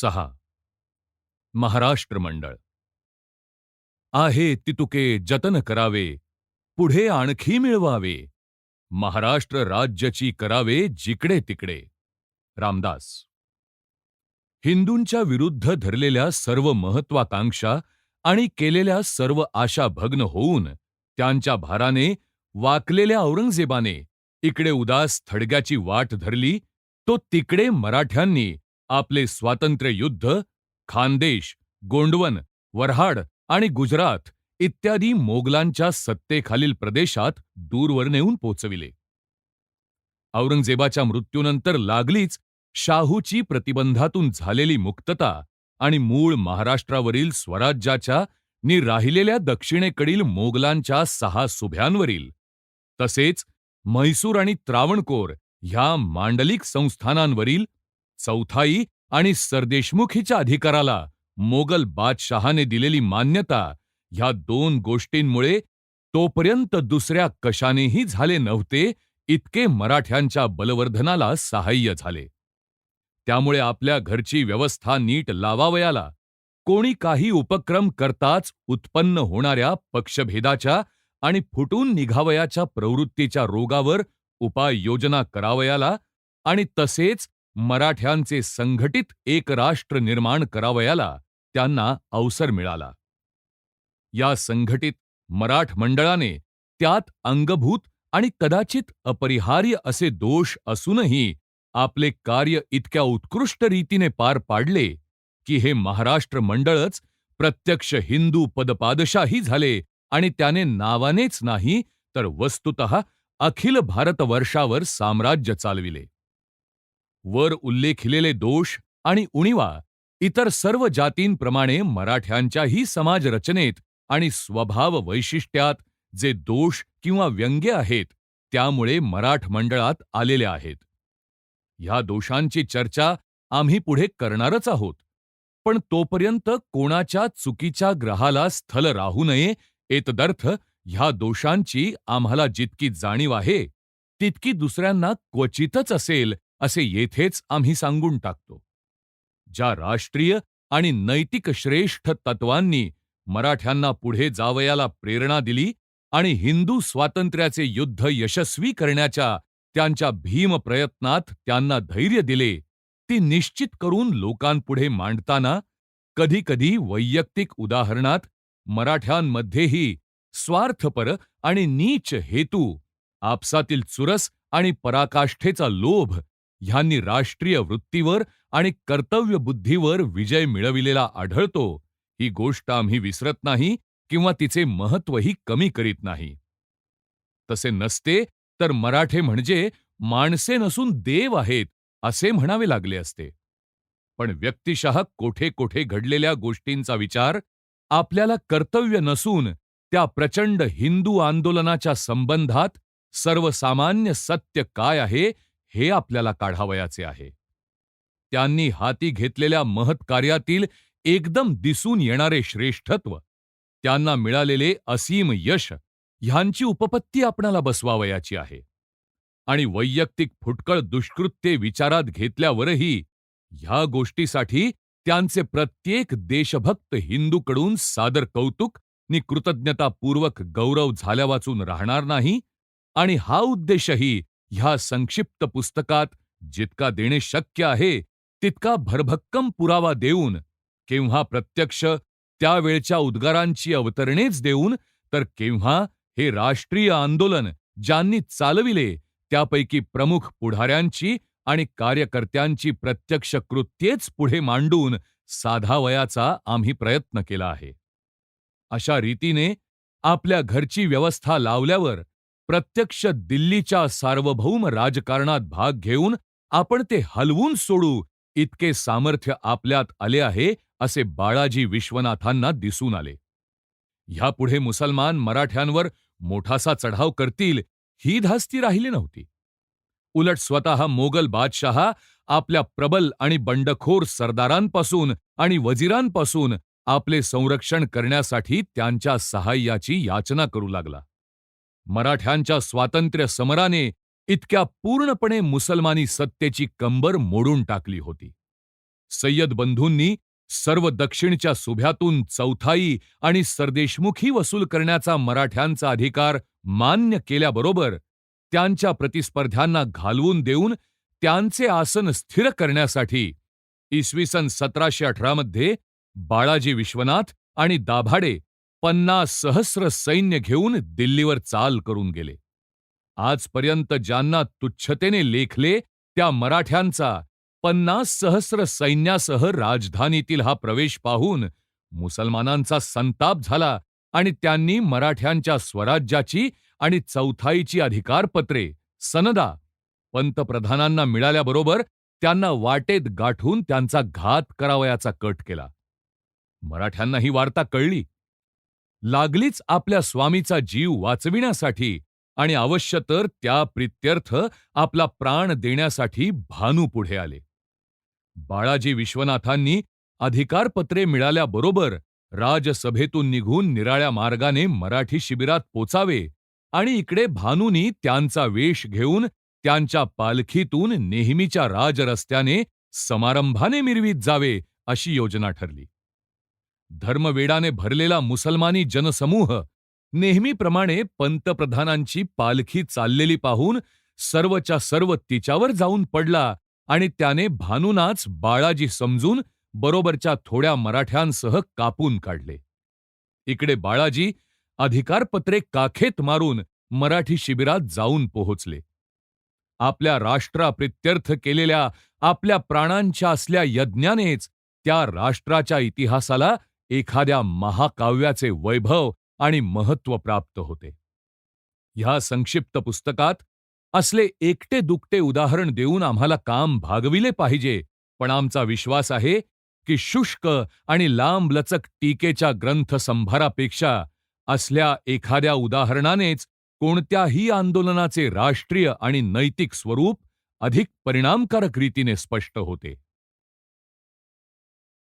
सहा. महाराष्ट्र मंडळ. आहे तितुके जतन करावे पुढे आणखी मिळवावे. महाराष्ट्र राज्याची करावे जिकडे तिकडे. रामदास. हिंदूंच्या विरुद्ध धरलेल्या सर्व महत्वाकांक्षा आणि केलेल्या सर्व आशा भग्न होऊन त्यांच्या भाराने वाकलेल्या औरंगजेबाने इकडे उदास थडग्याची वाट धरली तो तिकडे मराठ्यांनी आपले स्वातंत्र्य युद्ध खानदेश गोंडवन वर्हाड आणि गुजरात इत्यादी मोगलांच्या सत्तेखालील प्रदेशात दूरवर नेऊन पोचविले. औरंगजेबाच्या मृत्यूनंतर लागलीच शाहूची प्रतिबंधातून झालेली मुक्तता आणि मूळ महाराष्ट्रावरील स्वराज्याच्या नि राहिलेल्या दक्षिणेकडील मोगलांच्या सहा सुभ्यांवरील. तसेच म्हैसूर आणि त्रावणकोर ह्या मांडलिक संस्थानांवरील चौथाई आणि सरदेशमुखीच्या अधिकाराला मोगल बादशहाने दिलेली मान्यता ह्या दोन गोष्टींमुळे तोपर्यंत दुसऱ्या कशानेही झाले नव्हते इतके मराठ्यांच्या बलवर्धनाला सहाय्य झाले. त्यामुळे आपल्या घरची व्यवस्था नीट लावावयाला कोणी काही उपक्रम करताच उत्पन्न होणाऱ्या पक्षभेदाच्या आणि फुटून निघावयाच्या प्रवृत्तीच्या रोगावर उपाययोजना करावयाला आणि तसेच मराठ्यांचे संघटित एक राष्ट्र निर्माण करावयाला त्यांना अवसर मिळाला. या संघटित मराठ मंडळाने त्यात अंगभूत आणि कदाचित अपरिहार्य असे दोष असूनही आपले कार्य इतक्या उत्कृष्ट रीतीने पार पाडले की हे महाराष्ट्र मंडळच प्रत्यक्ष हिंदू पदपादशाही झाले आणि त्याने नावानेच नाही तर वस्तुत अखिल भारतवर्षावर साम्राज्य चालविले. वर उल्लेखिलेले दोष आणि उणीवा इतर सर्व जातींप्रमाणे मराठ्यांच्याही समाजरचनेत आणि स्वभाव वैशिष्ट्यात जे दोष किंवा व्यंग्य आहेत त्यामुळे मराठ मंडळात आलेले आहेत. ह्या दोषांची चर्चा आम्ही पुढे करणारच आहोत. पण तोपर्यंत कोणाच्या चुकीच्या ग्रहाला स्थल राहू नये एतदर्थ ह्या दोषांची आम्हाला जितकी जाणीव आहे तितकी दुसऱ्यांना क्वचितच असेल असे येथेच आम्ही सांगून टाकतो. ज्या राष्ट्रीय आणि नैतिक श्रेष्ठ तत्वांनी मराठ्यांना पुढे जावयाला प्रेरणा दिली आणि हिंदू स्वातंत्र्याचे युद्ध यशस्वी करण्याच्या त्यांच्या भीम प्रयत्नात त्यांना धैर्य दिले ती निश्चित करून लोकांपुढे मांडताना कधीकधी वैयक्तिक उदाहरणात मराठ्यांमध्येही स्वार्थपर आणि नीच हेतू आपसातील चुरस आणि पराकाष्ठेचा लोभ ह्यांनी राष्ट्रीय वृत्तीवर आणि कर्तव्यबुद्धीवर विजय मिळविलेला आढळतो. ही गोष्ट आम्ही विसरत नाही किंवा तिचे महत्त्वही कमी करीत नाही. तसे नसते तर मराठे म्हणजे माणसे नसून देव आहेत असे म्हणावे लागले असते. पण व्यक्तिशः कोठे कोठे घडलेल्या गोष्टींचा विचार आपल्याला कर्तव्य नसून त्या प्रचंड हिंदू आंदोलनाच्या संबंधात सर्वसामान्य सत्य काय आहे हे आपल्याला काढावयाचे आहे. त्यांनी हाती घेतलेल्या महत्कार्यातील एकदम दिसून येणारे श्रेष्ठत्व त्यांना मिळालेले असीम यश ह्यांची उपपत्ती आपणाला बसवावयाची आहे. आणि वैयक्तिक फुटकळ दुष्कृत्ये विचारात घेतल्यावरही ह्या गोष्टीसाठी त्यांचे प्रत्येक देशभक्त हिंदूकडून सादर कौतुक नि कृतज्ञतापूर्वक गौरव झाल्यावाचून राहणार नाही आणि हा उद्देशही ह्या संक्षिप्त पुस्तकात जितका देणे शक्य आहे तितका भरभक्कम पुरावा देऊन केव्हा प्रत्यक्ष त्यावेळच्या उद्गारांची अवतरणेच देऊन तर केव्हा हे राष्ट्रीय आंदोलन ज्यांनी चालविले त्यापैकी प्रमुख पुढाऱ्यांची आणि कार्यकर्त्यांची प्रत्यक्ष कृत्येच पुढे मांडून साधावयाचा आम्ही प्रयत्न केला आहे. अशा रीतीने आपल्या घरची व्यवस्था लावल्यावर प्रत्यक्ष दिल्लीच्या सार्वभौम राजकारणात भाग घेऊन आपण ते हलवून सोडू इतके सामर्थ्य आपल्यात आले आहे असे बाळाजी विश्वनाथांना दिसून आले. ह्यापुढे मुसलमान मराठ्यांवर मोठासा चढाव करतील ही धास्ती राहिली नव्हती. उलट स्वतः मोगल बादशहा आपल्या प्रबल आणि बंडखोर सरदारांपासून आणि वजिरांपासून आपले संरक्षण करण्यासाठी त्यांच्या सहाय्याची याचना करू लागला. मराठ्यांच्या स्वातंत्र्य समराने इतक्या पूर्णपणे मुसलमानी सत्तेची कंबर मोडून टाकली होती. सय्यद बंधूंनी सर्व दक्षिणच्या सुभ्यातून चौथाई आणि सरदेशमुखी वसूल करण्याचा मराठ्यांचा अधिकार मान्य केल्याबरोबर त्यांच्या प्रतिस्पर्ध्यांना घालवून देऊन त्यांचे आसन स्थिर करण्यासाठी इसवी सन सतराशे अठरामध्ये बाळाजी विश्वनाथ आणि दाभाडे पन्नास सहस्र सैन्य घेऊन दिल्लीवर चाल करून गेले. आजपर्यंत ज्यांना तुच्छतेने लेखले त्या मराठ्यांचा पन्नास सहस्र सैन्यासह राजधानीतील हा प्रवेश पाहून मुसलमानांचा संताप झाला आणि त्यांनी मराठ्यांच्या स्वराज्याची आणि चौथाईची अधिकारपत्रे सनदा पंतप्रधानांना मिळाल्याबरोबर त्यांना वाटेत गाठून त्यांचा घात करावयाचा कट केला. मराठ्यांना ही वार्ता कळली. लागलीच आपल्या स्वामीचा जीव वाचविण्यासाठी आणि अवश्य तर त्या प्रित्यर्थ आपला प्राण देण्यासाठी भानू पुढे आले. बाळाजी विश्वनाथांनी अधिकारपत्रे मिळाल्याबरोबर राजसभेतून निघून निराळ्या मार्गाने मराठी शिबिरात पोचावे आणि इकडे भानूनी त्यांचा वेश घेऊन त्यांच्या पालखीतून नेहमीच्या राजरस्त्याने समारंभाने मिरवीत जावे अशी योजना ठरली. धर्मवेडाने भरलेला मुसलमानी जनसमूह नेहमीप्रमाणे पंतप्रधानांची पालखी चाललेली पाहून सर्वच्या सर्व तिच्यावर जाऊन पडला आणि त्याने भानुनाच बाळाजी समजून बरोबरच्या थोड्या मराठ्यांसह कापून काढले. इकडे बाळाजी अधिकारपत्रे काखेत मारून मराठी शिबिरात जाऊन पोहोचले. आपल्या राष्ट्राप्रित्यर्थ केलेल्या आपल्या प्राणांच्या असल्या यज्ञानेच त्या राष्ट्राच्या इतिहासाला एखाद्या महाकाव्याचे वैभव आणि महत्त्व प्राप्त होते. ह्या संक्षिप्त पुस्तकात असले एकटे दुकटे उदाहरण देऊन आम्हाला काम भागविले पाहिजे पण आमचा विश्वास आहे की शुष्क आणि लांबलचक टीकेच्या ग्रंथसंभारापेक्षा असल्या एखाद्या उदाहरणानेच कोणत्याही आंदोलनाचे राष्ट्रीय आणि नैतिक स्वरूप अधिक परिणामकारक रीतीने स्पष्ट होते.